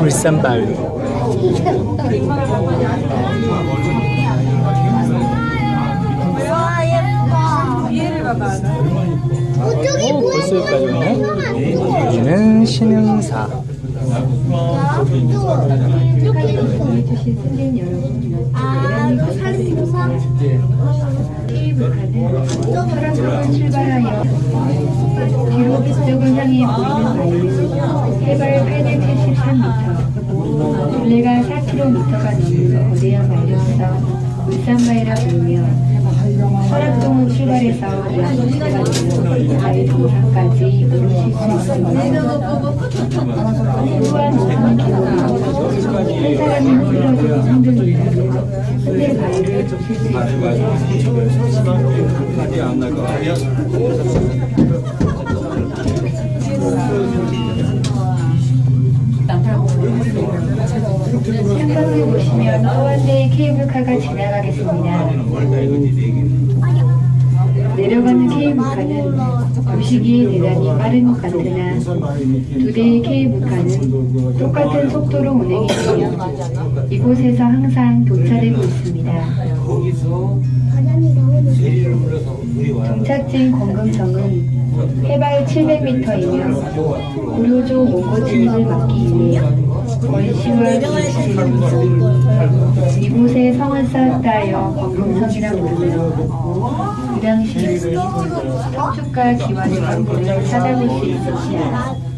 물산발. 와 예뻐. 오, 벌써 여기까지 오네. 뭐야? 여기는 신흥사. 아, 뒤로 북쪽을 향해 보이는 873m, 둘레가 4km가 넘는 거대한 바위로서 울산바위라 부르며 설악동을 출발해서 되는 바위 정상까지 오르실 수 있습니다. 또한 오산 기록으로 한 사람이 쓰러져 힘듭니다. 흔들 바위를 보실 수 있습니다. 케이블카가 지나가겠습니다. 내려가는 케이블카는 보시기에 대단히 빠른 것 같으나 두 대의 케이블카는 똑같은 속도로 운행이 되며 이곳에서 항상 교차되고 있습니다. 종착지인 권금성은 해발 700m이며 고려조 몽고 침입을 막기 위해 하여 권금성이라 부르며 그 당시 석축과 기와의 광물을 찾아볼 수 있었지요.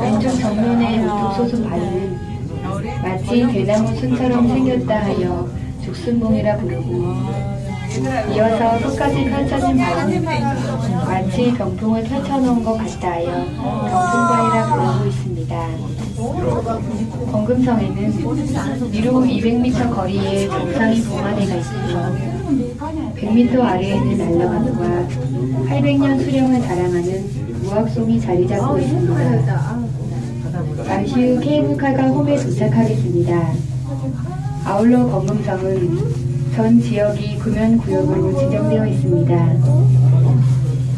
왼쪽 정면의 독소수 바위는 마치 대나무 순처럼 생겼다 하여 죽순봉이라 부르고 이어서 끝까지 펼쳐진 바위는 마치 병풍을 펼쳐놓은 것 같다 하여 병풍바위라 부르고 있습니다. 권금성에는 위로 200m 거리에 정상이 봉화대가 있고 100m 아래에는 알러강과 800년 수령을 자랑하는 무악송이 자리 잡고 있습니다. 잠시 후 케이블카가 홈에 도착하겠습니다. 아울러 검금성은 전 지역이 구면구역으로 지정되어 있습니다.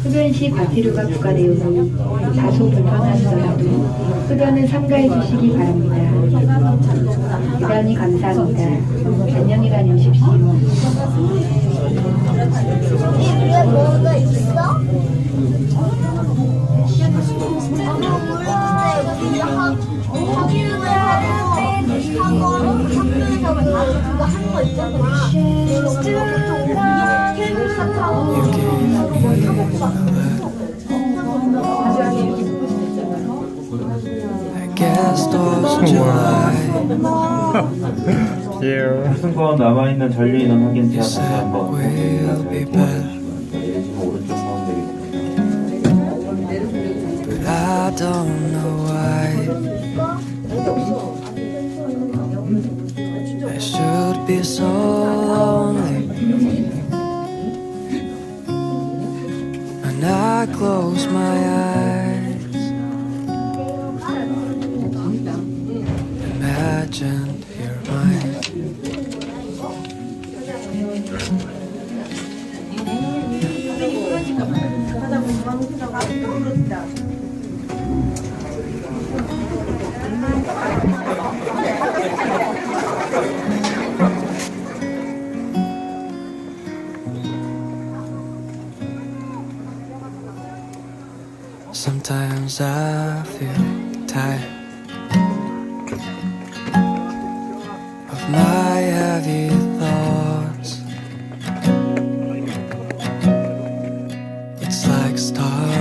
흡연 시 과태료가 부과되오니 다소 불편하시더라도 흡연은 삼가해 주시기 바랍니다. 대단히 감사합니다. 안녕히 다녀오십시오. 이 위에 뭐가 있어? July 예. 승권 남아있는 전류 인원 확인 제한 다시 한번 will be better. 내리시면 오른쪽 보면 되겠습니다. But I don't know why I should be so lonely When I close my Sometimes I feel tired of my heavy thoughts. like stars.